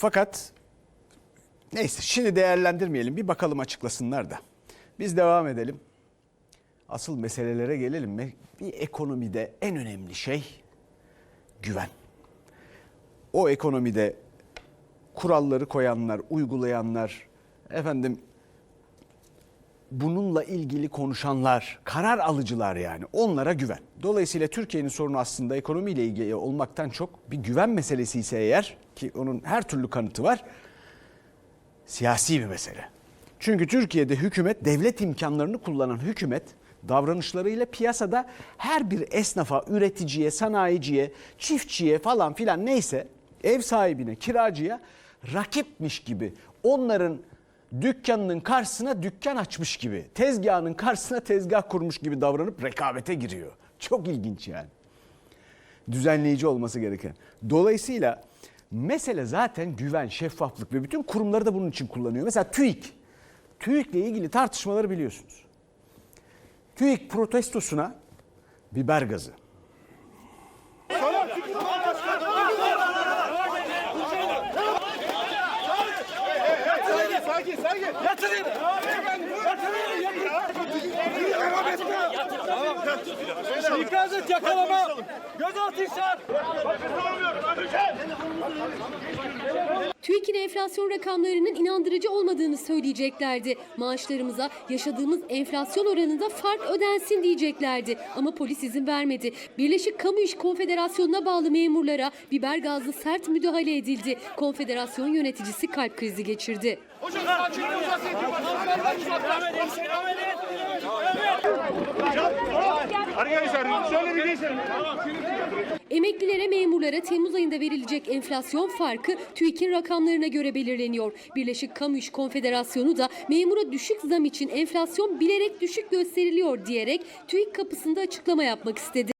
Fakat neyse şimdi değerlendirmeyelim. Bir bakalım açıklasınlar da. Biz devam edelim. Asıl meselelere gelelim mi? Bir ekonomide en önemli şey güven. O ekonomide kuralları koyanlar, uygulayanlar, efendim bununla ilgili konuşanlar, karar alıcılar yani onlara güven. Dolayısıyla Türkiye'nin sorunu aslında ekonomiyle ilgili olmaktan çok bir güven meselesi ise eğer ki onun her türlü kanıtı var siyasi bir mesele. Çünkü Türkiye'de hükümet devlet imkanlarını kullanan hükümet davranışlarıyla piyasada her bir esnafa, üreticiye, sanayiciye, çiftçiye falan filan neyse ev sahibine, kiracıya rakipmiş gibi onların dükkanının karşısına dükkan açmış gibi, tezgahının karşısına tezgah kurmuş gibi davranıp rekabete giriyor. Çok ilginç yani düzenleyici olması gereken. Dolayısıyla mesele zaten güven, şeffaflık ve bütün kurumları da bunun için kullanıyor. Mesela TÜİK. TÜİK'le ilgili tartışmaları biliyorsunuz. TÜİK protestosuna biber gazı. Sakin sakin. Yatırın. Yatırın. İkaz et yakalama. Gözaltı işar. TÜİK'in enflasyon rakamlarının inandırıcı olmadığını söyleyeceklerdi. Maaşlarımıza yaşadığımız enflasyon oranında fark ödensin diyeceklerdi. Ama polis izin vermedi. Birleşik Kamu İş Konfederasyonu'na bağlı memurlara biber gazlı sert müdahale edildi. Konfederasyon yöneticisi kalp krizi geçirdi. Arkadaşlar şöyle bir geçelim. Emeklilere, memurlara Temmuz ayında verilecek enflasyon farkı TÜİK'in rakamlarına göre belirleniyor. Birleşik Kamu İş Konfederasyonu da memura düşük zam için enflasyon bilerek düşük gösteriliyor diyerek TÜİK kapısında açıklama yapmak istedi.